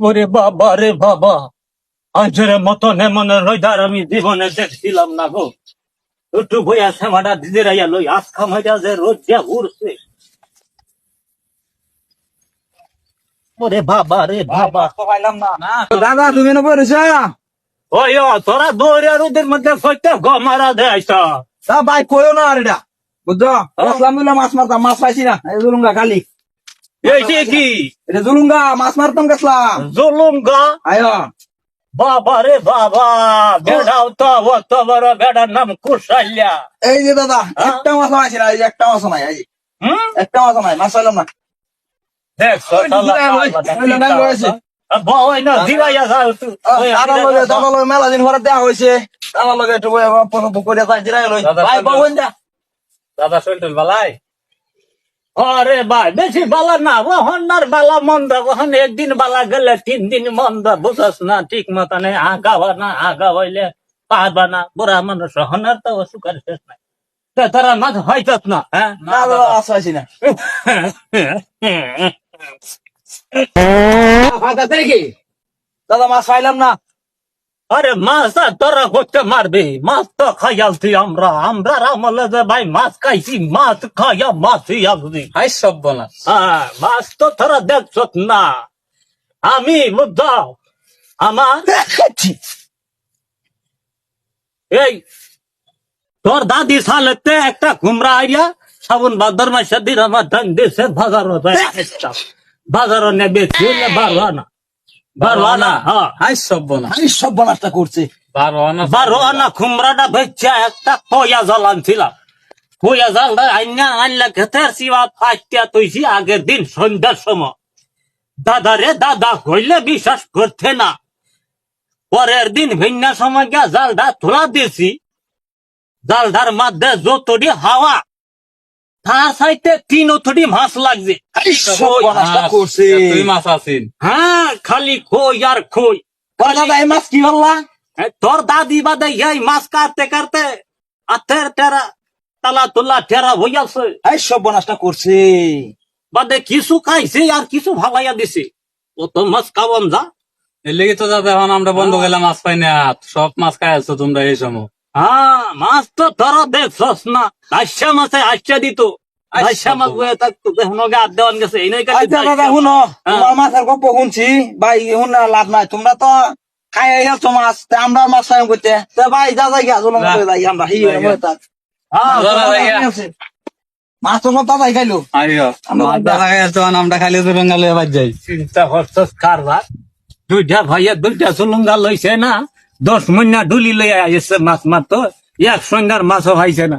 ওরে বাবা রে বাবা আজের মতন এমন রোজার আমি জীবনে দেখছিলাম না গো। একটু বইয়া সেমাটা দিদিরা এলো আজ খামাইটা যে রোজ যা উড়ছে। ওরে বাবা রে বাবা। দাদা তুমি না পড়েছ ওই তোরা দৌড়ে রোদের মধ্যে দেয়ছ তা ভাই কইও না আর এটা। বুঝছ? মাছ মারতাম মাছ পাইছি না। জুলুঙ্গা খালি। এইটি কি? এটা জুলুঙ্গা মাছ মারতাম গেছিলাম জুলুম গা আয়ো। বাবা রে বাবা বেড়াও তো অত বড় বেড়ার নাম কুশাল্যা এই যে দাদা একটা মাছ পাইছি না এই একটা মাছ নাই এই একটা মাছ মাছ পাইলাম না। দেখ মেলা দিন পরে দেওয়া হয়েছে লগে একটু বই পছন্দ করে যাই জিরাই লই ভাই। যা। দাদা শৈলটুল বালাই আরে ভাই বেশি বালা না ওহনার বালা মন্দ ওহন একদিন বালা গেলে তিন দিন মন্দ বুঝস না ঠিক মতনে আগাবা না আগা হইলে পারবা না বুড়া মানুষ হনার তো অসুখের শেষ নাই তারা মাছ হইতস না হ্যাঁ পাইছি না দাদা মাছ পাইলাম না আরে মাছ তোরা করতে মারবি? মাছ তো খাইয়ালছি আমরা। আমরা আমলে যে ভাই মাছ খাইছি মাছ খাইয়া মাছই আসবি। হাই সব বনা হ্যাঁ মাছ তো তোরা দেখছ না। আমি বুঝাও আমার এই তোর দাদি সালেতে একটা ঘুমরা আইয়া সাবুন ভাদ্র মাসে দিন আমার ধান দেশে বাজার বাজার নেবে বারো আনা হ্যাঁ। হাই করছে। খুমরাটা একটা কয়া জাল আনছিলাম। কয়া জালটা আইনা আনলে খেতের সিবা ফাইটিয়া তৈছি আগের দিন সন্ধ্যার সময়। দাদা রে দাদা হইলে বিশ্বাস করতে না। পরের দিন ভিন্না সময় গিয়া জালটা তোলা দিয়েছি জালটার মধ্যে যতটি হাওয়া তার সাইতে তিন অতটি মাছ লাগছে। তুই মাছ হ্যাঁ খালি খই আর খই। দাদা এই মাছ কি বললা? তোর দাদি বাদে এই মাছ কাটতে কাটতে আতের টেরা তালা তুলা টেরা হইয়াছে এই সব বনাসটা করছে। বাদে কিছু খাইছে আর কিছু ভালাইয়া দিছে। ও তো মাছ খাওয়াম যা। এর লেগে তো দাদা এখন আমরা বন্ধ গেলাম মাছ পাই না। সব মাছ খাই আছো তোমরা এই সময়। হ্যাঁ মাছ তো তোরা দেখছস না আইসা মাছে আইসা দিত আইসা মাছ বয়ে থাকতো দেখুন ওকে আর দেওয়ান গেছে। এই নয় আচ্ছা শুনো তোমার মাছের গপ্প শুনছি। ভাই শুন না লাভ নাই। তোমরা তো খাই মাছ। আমরা মাছ খাই করতে ভাই যা যাই গিয়া জলম করে যাই আমরা। হি যাই গিয়া। যাই মাছ তো সব দাদাই খাইলো। আইও আমরা মাছ খাই আমরা খালি তো বেঙ্গালে বাজ যাই। চিন্তা করছস কারবার। দুইটা ভাইয়া দুইটা সুলুঙ্গা লইছে না? দশ মহিনা ডুলি লইয়া আইছে মাছ মারতো। এক সন্ধ্যার মাছও খাইছে না।